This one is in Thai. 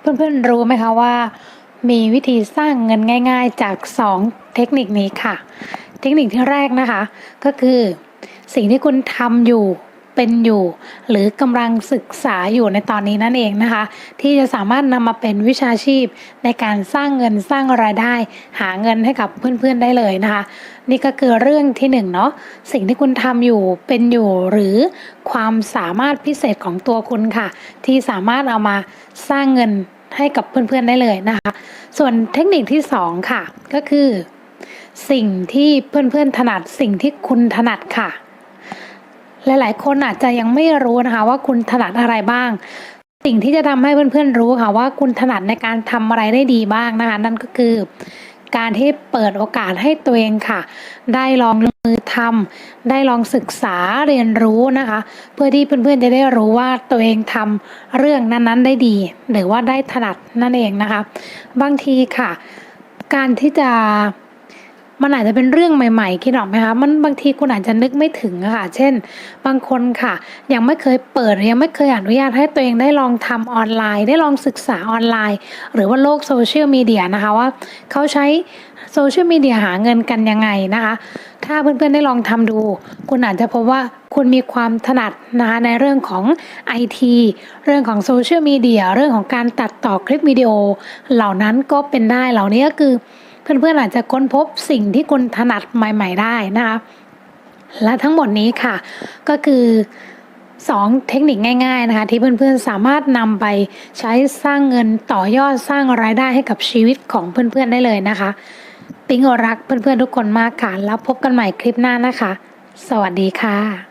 เพื่อนๆรู้ไหมคะว่า มีวิธีสร้างเงินง่าย ๆ จาก 2 เทคนิคนี้ค่ะ เทคนิคที่แรกนะคะ ก็คือสิ่งที่คุณทำอยู่ เป็นอยู่ หรือกำลังศึกษาอยู่ในตอนนี้นั่นเองนะคะ ที่จะสามารถนำมาเป็นวิชาชีพ ในการสร้างเงินสร้างรายได้ หาเงินให้กับเพื่อนๆได้เลยนะคะ นี่ก็คือเรื่องที่หนึ่งเนาะสิ่งที่คุณทำอยู่เป็นอยู่หรือความสามารถพิเศษของตัวคุณค่ะ ที่สามารถเอามาสร้างเงินให้กับเพื่อนๆได้เลยนะคะ ส่วนเทคนิคที่สองค่ะ ก็คือ สิ่งที่เพื่อนๆถนัดสิ่งที่คุณถนัดค่ะ หลายๆ คนอาจจะยังไม่รู้นะคะว่าคุณถนัดอะไรบ้าง สิ่งที่จะทำให้เพื่อนๆรู้ค่ะว่าคุณถนัดในการทำอะไรได้ดีบ้างนะคะ นั่นก็คือ การที่เปิดโอกาสให้ตัวเองค่ะ ได้ลองลงมือทำได้ลองศึกษาเรียนรู้นะคะ เพื่อที่เพื่อนๆจะได้รู้ว่าตัวเองทำเรื่องนั้นๆได้ดี หรือว่าได้ถนัดนั่นเองนะคะ บางทีค่ะ การที่จะ มันอาจจะเป็นเรื่องใหม่ๆคิดออกไหมคะมันบางทีคุณอาจจะนึกไม่ถึงอะค่ะ เช่น บางคนค่ะ ยังไม่เคยเปิดยังไม่เคยอนุญาตให้ตัวเองได้ลองทำออนไลน์ ได้ลองศึกษาออนไลน์ หรือว่าโลกโซเชียลมีเดียนะคะว่าเขาใช้โซเชียลมีเดียหาเงินกันยังไงนะคะ ถ้าเพื่อนๆได้ลองทำดู คุณอาจจะพบว่าคุณมีความถนัดนะคะในเรื่องของ IT เรื่องของโซเชียลมีเดียเรื่องของการตัดต่อคลิปวิดีโอ เหล่านั้นก็เป็นได้เหล่านี้ก็คือ เพื่อนๆอาจจะค้นพบสิ่งที่คุณถนัดใหม่ ๆ ได้นะคะและทั้งหมดนี้ค่ะ ก็คือ2เทคนิคง่ายๆนะคะ ที่เพื่อนๆสามารถนำไปใช้สร้างเงินต่อยอดสร้างรายได้ให้กับชีวิตของเพื่อนๆได้เลยนะคะ ปิ๊งรักเพื่อนๆทุกคนมากค่ะ แล้วพบกันใหม่คลิปหน้านะคะ สวัสดีค่ะ